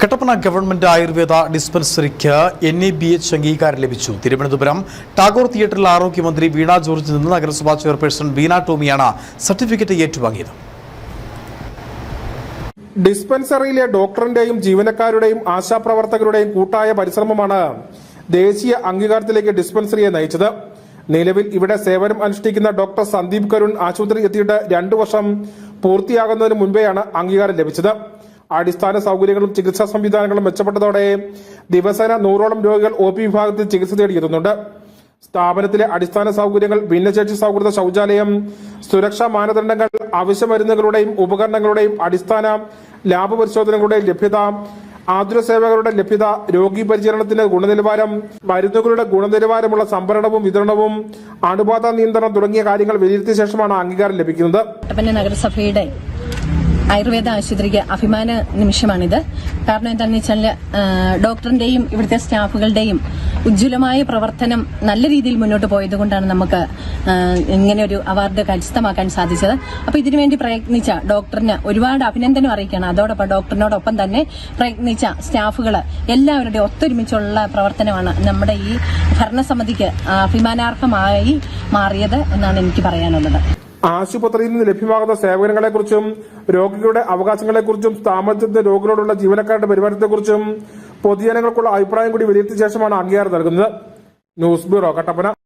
Kattappana government Ayurveda ഡിസ്പെൻസറിക്ക് N A B H അംഗീകാരം ലഭിച്ചു. തിരുവനന്തപുരം ടാഗോർ തിയേറ്ററിൽ ആരോഗ്യമന്ത്രി വീണ ജോർജിൽ നിന്ന് നഗരസഭാ ചെയർപേഴ്സൺ വീണ ടോമിയാണ് സർട്ടിഫിക്കറ്റ് ഏറ്റുവാങ്ങിയത്. ഡിസ്പെൻസറിയിലെ ഡോക്ടറിന്റെയും ജീവനക്കാരുടെയും ആശാപ്രവർത്തകരുടെയും കൂട്ടായ പരിശ്രമമാണ് ദേശീയ അംഗീകാരത്തിലേക്ക് ഡിസ്പെൻസറിയെ നയിച്ചത്. നിലവിൽ ഇവിടെ സേവനം അനുഷ്ഠിക്കുന്ന ഡോക്ടർ സന്ദീപ് കരുൺ ആശുപത്രി എത്തിയിട്ട് രണ്ടു വർഷം പൂർത്തിയാകുന്നതിന് മുൻപെയാണ് അംഗീകാരം ലഭിച്ചത്. അടിസ്ഥാന സൗകര്യങ്ങളും ചികിത്സാ സംവിധാനങ്ങളും മെച്ചപ്പെട്ടതോടെ ദിവസേന നൂറോളം രോഗികൾ ഒ പി വിഭാഗത്തിൽ ചികിത്സ തേടിയെത്തുന്നുണ്ട്. സ്ഥാപനത്തിലെ അടിസ്ഥാന സൗകര്യങ്ങൾ ഭിന്നശേഷി സൗഹൃദ ശൗചാലയം സുരക്ഷാ മാനദണ്ഡങ്ങൾ അവശ്യ മരുന്നുകളുടെയും ഉപകരണങ്ങളുടെയും അടിസ്ഥാന ലാഭ പരിശോധനകളുടെയും ലഭ്യത ആതുര സേവകളുടെ ലഭ്യത രോഗി പരിചരണത്തിന്റെ ഗുണനിലവാരം മരുന്നുകളുടെ ഗുണനിലവാരമുള്ള സംഭരണവും വിതരണവും അണുബാധ നിയന്ത്രണം തുടങ്ങിയ കാര്യങ്ങൾ വിലയിരുത്തിയ ശേഷമാണ് അംഗീകാരം ലഭിക്കുന്നത്. നഗരസഭയുടെ ആയുർവേദ ആശുപത്രിക്ക് അഭിമാന നിമിഷമാണിത്. കാരണം എന്താണെന്ന് വെച്ചാൽ ഡോക്ടറിന്റെയും ഇവിടുത്തെ സ്റ്റാഫുകളുടെയും ഉജ്ജ്വലമായ പ്രവർത്തനം നല്ല രീതിയിൽ മുന്നോട്ട് പോയതുകൊണ്ടാണ് നമുക്ക് ഇങ്ങനെ ഒരു അവാർഡ് കരസ്ഥമാക്കാൻ സാധിച്ചത്. അപ്പൊ ഇതിനുവേണ്ടി പ്രയത്നിച്ച ഡോക്ടറിന് ഒരുപാട് അഭിനന്ദനം അറിയിക്കണം അതോടൊപ്പം ഡോക്ടറിനോടൊപ്പം തന്നെ പ്രയത്നിച്ച സ്റ്റാഫുകൾ എല്ലാവരുടെയും ഒത്തൊരുമിച്ചുള്ള പ്രവർത്തനമാണ് നമ്മുടെ ഈ ഭരണസമിതിക്ക് അഭിമാനാർഹമായി മാറിയത് എന്നാണ് എനിക്ക് പറയാനുള്ളത്. ആശുപത്രിയിൽ നിന്ന് ലഭ്യമാകുന്ന സേവനങ്ങളെക്കുറിച്ചും രോഗികളുടെ അവകാശങ്ങളെക്കുറിച്ചും സ്ഥാപനത്തിന്റെ രോഗികളോടുള്ള ജീവനക്കാരുടെ പെരുമാറ്റത്തെക്കുറിച്ചും പൊതുജനങ്ങൾക്കുള്ള അഭിപ്രായം കൂടി വിലയിരുത്തിയ ശേഷമാണ് അംഗീകാരം നൽകുന്നത്. News bureau Kattappana.